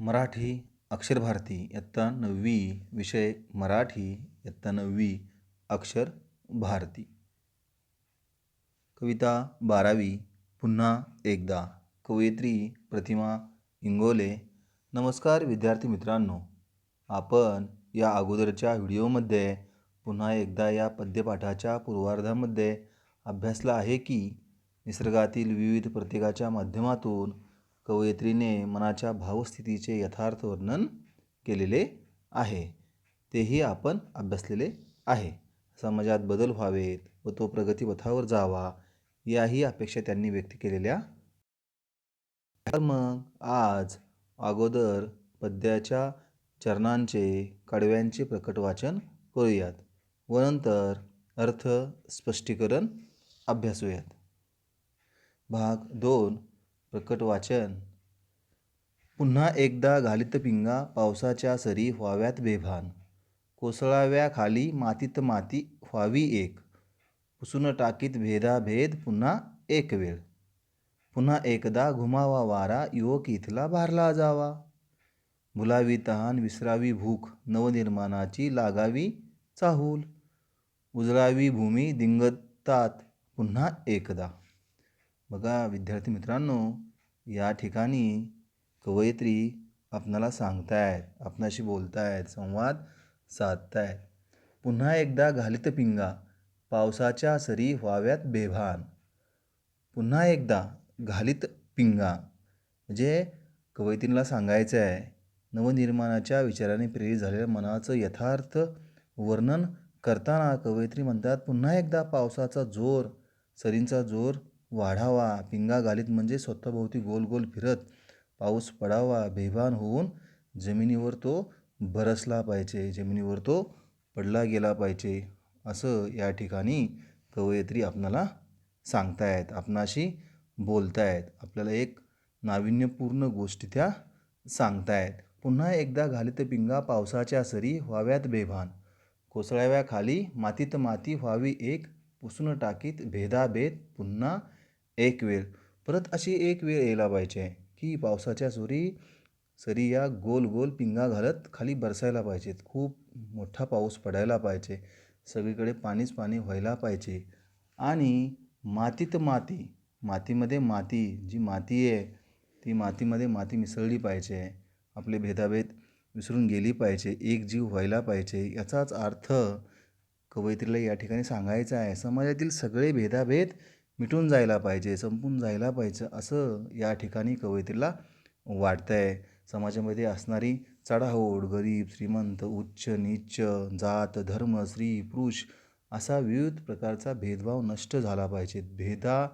मराठी अक्षर भारती इयत्ता नववी विषय मराठी इयत्ता नववी अक्षर भारती. कविता बारावी पुन्हा एकदा. कवयित्री प्रतिमा इंगोले नमस्कार विद्यार्थी मित्रांनो. आपण या अगोदरच्या व्हिडिओमध्ये पुन्हा एकदा या पद्यपाठाच्या पूर्वार्धामध्ये अभ्यासला आहे की निसर्गातील विविध प्रत्येकाच्या माध्यमातून कवयित्रीने मनाच्या भावस्थितीचे यथार्थ वर्णन केलेले आहे. तेही आपण अभ्यासलेले आहे. समाजात बदल व्हावेत व तो प्रगतीपथावर जावा याही अपेक्षा त्यांनी व्यक्त केलेल्या तर मग आज अगोदर पद्याच्या चरणांचे कडव्यांचे प्रकट वाचन करूयात व नंतर अर्थ स्पष्टीकरण अभ्यासूयात. भाग दोन प्रकट वाचन. पुन्हा एकदा घालित पिंगा पावसाच्या सरी व्हाव्यात बेभान. कोसळाव्या खाली मातीत माती व्हावी एक. पुसून टाकीत भेदाभेद पुन्हा एक वेळ. पुन्हा एकदा घुमावा वारा युवक इथला भारला जावा. भुलावी तहान विसरावी भूक नवनिर्माणाची लागावी चाहूल. उजळावी भूमी दिंगतात पुन्हा एकदा. बघा विद्यार्थी मित्रांनो या ठिकाणी कवयित्री आपणाला सांगतायत आपणाशी बोलतायत संवाद साधतायत. पुन्हा एकदा घालित पिंगा पावसाच्या सरी व्हाव्यात बेभान. पुन्हा एकदा घालित पिंगा म्हणजे कवयित्रीला सांगायचं आहे नवनिर्माणाच्या विचाराने प्रेरित झालेल्या मनाचं यथार्थ वर्णन करताना कवयित्री म्हणतात पुन्हा एकदा पावसाचा जोर सरींचा जोर वाढावा. पिंगा घालीत म्हणजे स्वतःभोवती गोल गोल फिरत पाऊस पडावा बेभान होऊन जमिनीवर तो बरसला पाहिजे जमिनीवर तो पडला गेला पाहिजे असं या ठिकाणी कवयित्री आपणाला सांगतायत आपणाशी बोलतायत. आपल्याला एक नाविन्यपूर्ण गोष्टी त्या सांगतायत. पुन्हा एकदा घालीत पिंगा पावसाच्या सरी व्हाव्यात बेभान. कोसळाव्या खाली मातीत माती व्हावी एक पुसून टाकीत भेदाभेद पुन्हा एक वेळ. परत अशी एक वेळ यायला पाहिजे की पावसाच्या सुरी सरी या गोल गोल पिंगा घालत खाली बरसायला पाहिजेत. खूप मोठा पाऊस पडायला पाहिजे. सगळीकडे पाणीच पाणी व्हायला पाहिजे. आणि मातीत माती मातीमध्ये माती जी माती आहे ती मातीमध्ये माती मिसळली पाहिजे. आपले भेदाभेद विसरून गेली पाहिजे. एक जीव व्हायला पाहिजे. याचाच अर्थ कवयित्रीला या ठिकाणी सांगायचा आहे. समाजातील सगळे भेदाभेद मिटून जायला पाहिजे संपून जायला पाहिजे असं या ठिकाणी कवयित्रीला वाटतं आहे समाजामध्ये असणारी चढाओढ गरीब श्रीमंत उच्च नीच जात धर्म स्त्री पुरुष असा विविध प्रकारचा भेदभाव नष्ट झाला पाहिजे. भेदा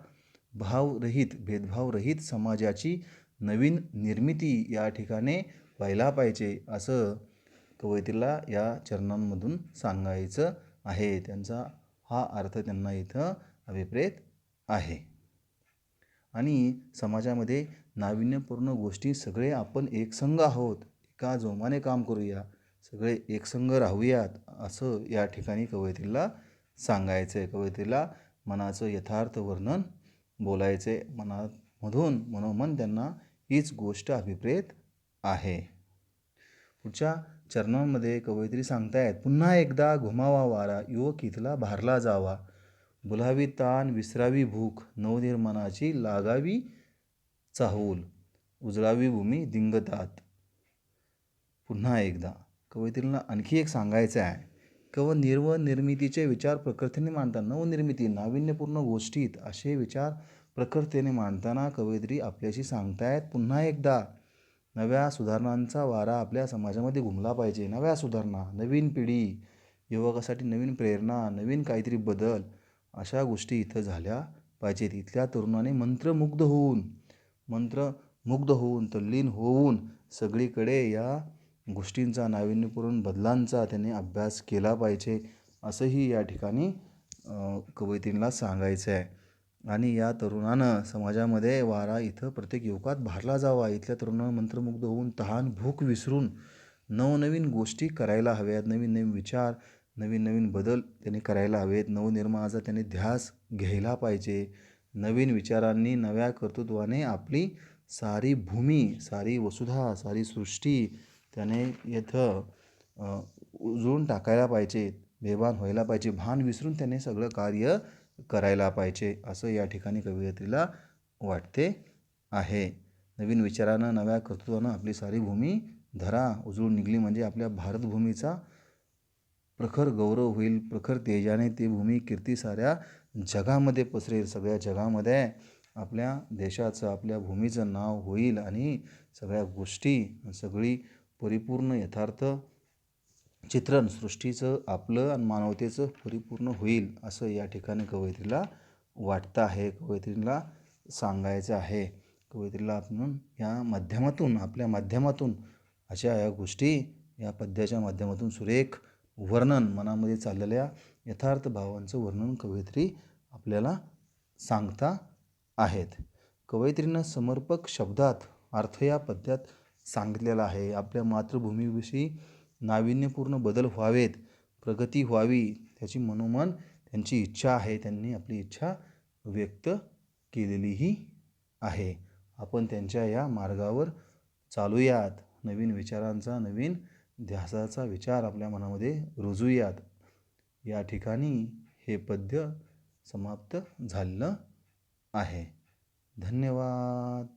भावरहित भेदभावरहित समाजाची नवीन निर्मिती या ठिकाणी व्हायला पाहिजे असं कवयित्रीला या चरणांमधून सांगायचं आहे. त्यांचा हा अर्थ त्यांना इथं अभिप्रेत आहे. आणि समाजामध्ये नाविन्यपूर्ण गोष्टी सगळे आपण एकसंग आहोत. एका जोमाने काम करूया सगळे एकसंग राहूयात असं या ठिकाणी कवयित्रीला सांगायचं आहे कवयित्रीला मनाचं यथार्थ वर्णन बोलायचे मनामधून मनोमन त्यांना हीच गोष्ट अभिप्रेत आहे. पुढच्या चरणांमध्ये कवयित्री सांगतायत पुन्हा एकदा घुमावा वारा युवक इथला भारला जावा. बुलावी ताण विसरावी भूक नवनिर्माणाची लागावी चाहूल उजळावी भूमी दिंगतात. पुन्हा एकदा कवयित्रीला आणखी एक सांगायचं आहे. कव निर्व निर्मितीचे विचार प्रकृतीने मांडतात नवनिर्मिती नाविन्यपूर्ण गोष्टीत असे विचार प्रकृतीने मांडताना कवयित्री आपल्याशी सांगतायत. पुन्हा एकदा नव्या सुधारणांचा वारा आपल्या समाजामध्ये घुमला पाहिजे. नव्या सुधारणा नवीन पिढी युवकासाठी नवीन प्रेरणा नवीन काहीतरी बदल अशा गोष्टी इथं झाल्या पाहिजेत. इथल्या तरुणाने मंत्रमुग्ध होऊन मंत्रमुग्ध होऊन तल्लीन होऊन सगळीकडे या गोष्टींचा नाविन्यपूर्ण बदलांचा त्याने अभ्यास केला पाहिजे असंही या ठिकाणी कवयित्रीला सांगायचं आहे आणि या तरुणानं समाजामध्ये वारा इथं प्रत्येक युवकात भारला जावा. इथल्या तरुणानं मंत्रमुग्ध होऊन तहान भूक विसरून नवनवीन गोष्टी करायला हव्यात. नवीन नवीन विचार नवीन नवीन बदल त्यांनी करायला हवेत. नवनिर्माणाचा त्याने ध्यास घ्यायला पाहिजे. नवीन विचारांनी नव्या कर्तृत्वाने आपली सारी भूमी सारी वसुधा सारी सृष्टी त्याने इथं उजळून टाकायला पाहिजे बेभान व्हायला पाहिजे भान विसरून त्याने सगळं कार्य करायला पाहिजे असं या ठिकाणी कवयित्रीला वाटते आहे. नवीन विचारानं नव्या कर्तृत्वानं आपली सारी भूमी धरा. उजळून निघली म्हणजे आपल्या भारतभूमीचा प्रखर गौरव होईल प्रखर तेजाने ती भूमी कीर्ती साऱ्या जगामध्ये पसरेल सगळ्या जगामध्ये आपल्या देशाचं आपल्या भूमीचं नाव होईल आणि सगळ्या गोष्टी सगळी परिपूर्ण यथार्थ चित्रण सृष्टीचं आपलं आणि मानवतेचं परिपूर्ण होईल असं या ठिकाणी कवयित्रीला वाटतं आहे. कवयित्रीला सांगायचं आहे. कवयित्रीला आपण या माध्यमातून आपल्या माध्यमातून अशा या गोष्टी या पद्याच्या माध्यमातून सुरेख वर्णन मनामध्ये चाललेल्या यथार्थ भावांचं वर्णन कवयित्री आपल्याला सांगता आहेत. कवयित्रीनं समर्पक शब्दात अर्थ या पद्यात सांगितलेला आहे. आपल्या मातृभूमीविषयी नाविन्यपूर्ण बदल व्हावेत प्रगती व्हावी त्याची मनोमन त्यांची इच्छा आहे त्यांनी आपली इच्छा व्यक्त केलेलीही आहे. आपण त्यांच्या या मार्गावर चालूयात. नवीन विचारांचा नवीन ध्यासाचा विचार आपल्या मनामध्ये रुजूयात. या ठिकाणी हे पद्य समाप्त झालेलं आहे. धन्यवाद.